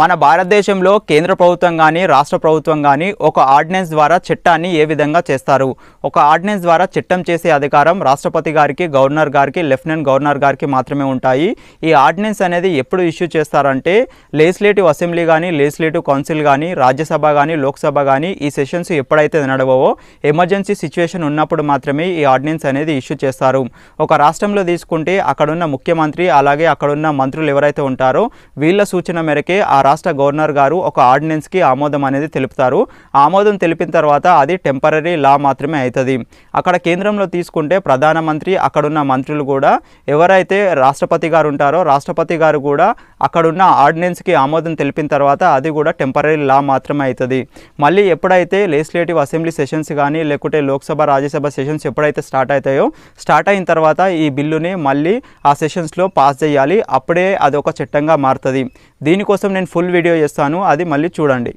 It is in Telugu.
మన భారతదేశంలో కేంద్ర ప్రభుత్వం కానీ రాష్ట్ర ప్రభుత్వం కానీ ఒక ఆర్డినెన్స్ ద్వారా చట్టాన్ని ఏ విధంగా చేస్తారు? ఒక ఆర్డినెన్స్ ద్వారా చట్టం చేసే అధికారం రాష్ట్రపతి గారికి గవర్నర్ గారికి లెఫ్టినెంట్ గవర్నర్ గారికి మాత్రమే ఉంటాయి. ఈ ఆర్డినెన్స్ అనేది ఎప్పుడు ఇష్యూ చేస్తారంటే లెజిస్లేటివ్ అసెంబ్లీ కానీ లెజిస్లేటివ్ కౌన్సిల్ కానీ రాజ్యసభ కానీ లోక్సభ కానీ ఈ సెషన్స్ ఎప్పుడైతే నడవవో ఎమర్జెన్సీ సిచ్యువేషన్ ఉన్నప్పుడు మాత్రమే ఈ ఆర్డినెన్స్ అనేది ఇష్యూ చేస్తారు. ఒక రాష్ట్రంలో తీసుకుంటే అక్కడున్న ముఖ్యమంత్రి అలాగే అక్కడున్న మంత్రులు ఎవరైతే ఉంటారో వీళ్ళ సూచన మేరకే ఆ రాష్ట్ర గవర్నర్ గారు ఒక ఆర్డినెన్స్కి ఆమోదం అనేది తెలుపుతారు. ఆమోదం తెలిపిన తర్వాత అది టెంపరీ లా మాత్రమే అవుతుంది అక్కడ కేంద్రంలో తీసుకుంటే ప్రధానమంత్రి అక్కడున్న మంత్రులు కూడా ఎవరైతే రాష్ట్రపతి గారు ఉంటారో రాష్ట్రపతి గారు కూడా అక్కడున్న ఆర్డినెన్స్కి ఆమోదం తెలిపిన తర్వాత అది కూడా టెంపరీ లా మాత్రమే అవుతుంది మళ్ళీ ఎప్పుడైతే లెజిస్లేటివ్ అసెంబ్లీ సెషన్స్ కానీ లేకుంటే లోక్సభ రాజ్యసభ సెషన్స్ ఎప్పుడైతే స్టార్ట్ అవుతాయో స్టార్ట్ అయిన తర్వాత ఈ బిల్లుని మళ్ళీ ఆ సెషన్స్లో పాస్ చేయాలి. అప్పుడే అది ఒక చట్టంగా మారుతుంది. దీనికోసం నేను ఫుల్ వీడియో చేస్తాను. అది మళ్ళీ చూడండి.